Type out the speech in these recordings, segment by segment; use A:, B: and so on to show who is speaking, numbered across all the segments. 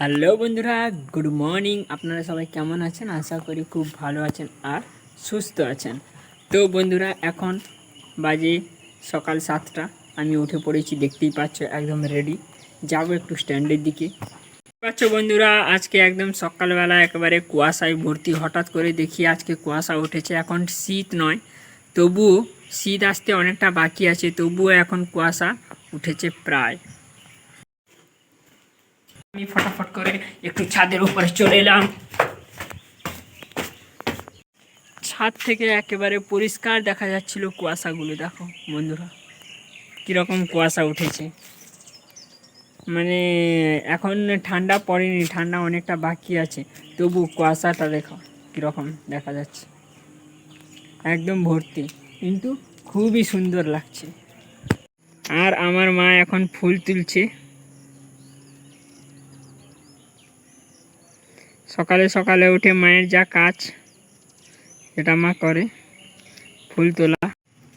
A: Hello বন্ধুরা, good morning. আপনারা সবাই কেমন আছেন? আশা করি খুব ভালো আছেন আর সুস্থ আছেন। তো বন্ধুরা, এখন বাজে সকাল সাতটা। আমি উঠে পড়েছি, দেখতেই পাচ্ছ, একদম রেডি যাব একটু স্ট্যান্ডের দিকে। পাচ্ছ বন্ধুরা, আজকে একদম সকালবেলা একেবারে কুয়াশায় ভর্তি। হঠাৎ করে দেখি আজকে কুয়াশা উঠেছে। এখন শীত নয়, তবুও শীত আসতে অনেকটা বাকি আছে। তবুও এখন কুয়াশা উঠেছে প্রায়। আমি ফটাফট করে একটু ছাদের উপরে চলে এলাম। ছাদ থেকে একেবারে পরিষ্কার দেখা যাচ্ছিল কুয়াশাগুলো, দেখো বন্ধুরা। কীরকম কুয়াশা উঠেছে। মানে এখন ঠান্ডা পড়েনি, ঠান্ডা অনেকটা বাকি আছে। তবু কুয়াশাটা দেখো কীরকম দেখা যাচ্ছে। একদম ভর্তি, কিন্তু খুবই সুন্দর লাগছে। আর আমার মা এখন ফুল তুলছে। সকালে সকালে উঠে মায়ের যা কাজ এটা মা করে, ফুল তোলা।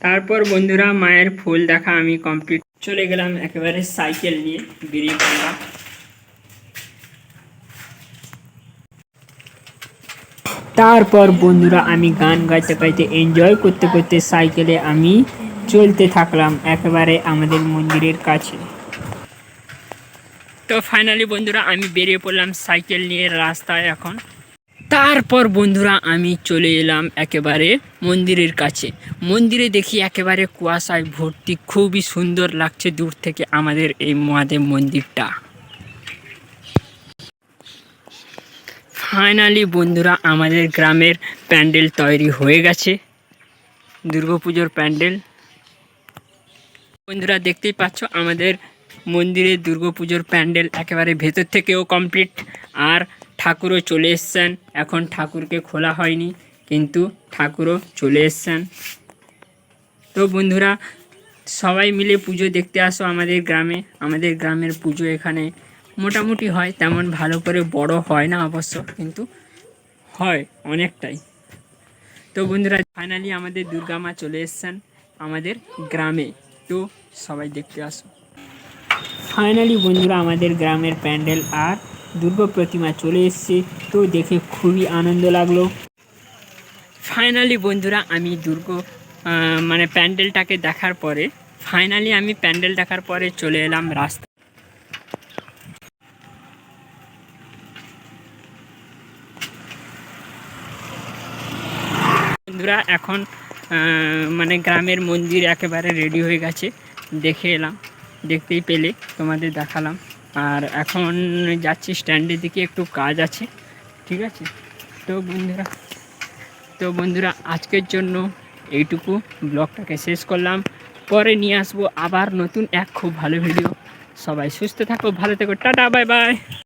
A: তারপর বন্ধুরা, মায়ের ফুল দেখা আমি কমপ্লিট চলে গেলাম একেবারে সাইকেল নিয়ে বেরিয়ে পড়লাম। তারপর বন্ধুরা, আমি গান গাইতে গাইতে এনজয় করতে করতে সাইকেলে আমি চলতে থাকলাম একেবারে আমাদের মন্দিরের কাছে। তো ফাইনালি বন্ধুরা আমি বেরিয়ে পড়লাম সাইকেল নিয়ে রাস্তায় এখন। তারপর বন্ধুরা আমি চলে এলাম একেবারে মন্দিরের কাছে। মন্দিরে দেখি একেবারে কুয়াশায় ভর্তি, খুবই সুন্দর লাগছে দূর থেকে আমাদের এই মহাদেব মন্দিরটা। ফাইনালি বন্ধুরা আমাদের গ্রামের প্যান্ডেল তৈরি হয়ে গেছে। দুর্গাপুজোর প্যান্ডেল। বন্ধুরা দেখতেই পাচ্ছ আমাদের মন্দিরে দুর্গাপুজোর প্যান্ডেল একেবারে ভেতর থেকেও কমপ্লিট। আর ঠাকুরও চলে এসছেন। এখন ঠাকুরকে খোলা হয়নি, কিন্তু ঠাকুরও চলে এসছেন। তো বন্ধুরা, সবাই মিলে পুজো দেখতে আসো আমাদের গ্রামে। আমাদের গ্রামের পুজো এখানে মোটামুটি হয়, তেমন ভালো করে বড় হয় না অবশ্য, কিন্তু হয় অনেকটাই। তো বন্ধুরা ফাইনালি আমাদের দুর্গা মা চলে এসছেন আমাদের গ্রামে। তো সবাই দেখতে আসো। ফাইনালি বন্ধুরা আমাদের গ্রামের প্যান্ডেল আর দুর্গা প্রতিমা চলে এসছে, তো দেখে খুবই আনন্দ লাগল। ফাইনালি বন্ধুরা আমি দুর্গ মানে প্যান্ডেলটাকে দেখার পরে, ফাইনালি আমি প্যান্ডেল দেখার পরে চলে এলাম রাস্তা। বন্ধুরা এখন মানে গ্রামের মন্দির একেবারে রেডি হয়ে গেছে, দেখে এলাম। দেখতেই পেলে, তোমাদের দেখালাম। আর এখন যাচ্ছি স্ট্যান্ডের দিকে, একটু কাজ আছে, ঠিক আছে? তো বন্ধুরা তো বন্ধুরা, আজকের জন্য এইটুকু। ব্লগটাকে শেষ করলাম। পরে নিয়ে আসব আবার নতুন এক খুব ভালো ভিডিও সবাই সুস্থ থাকো, ভালো থেকো, টাটা বাই বাই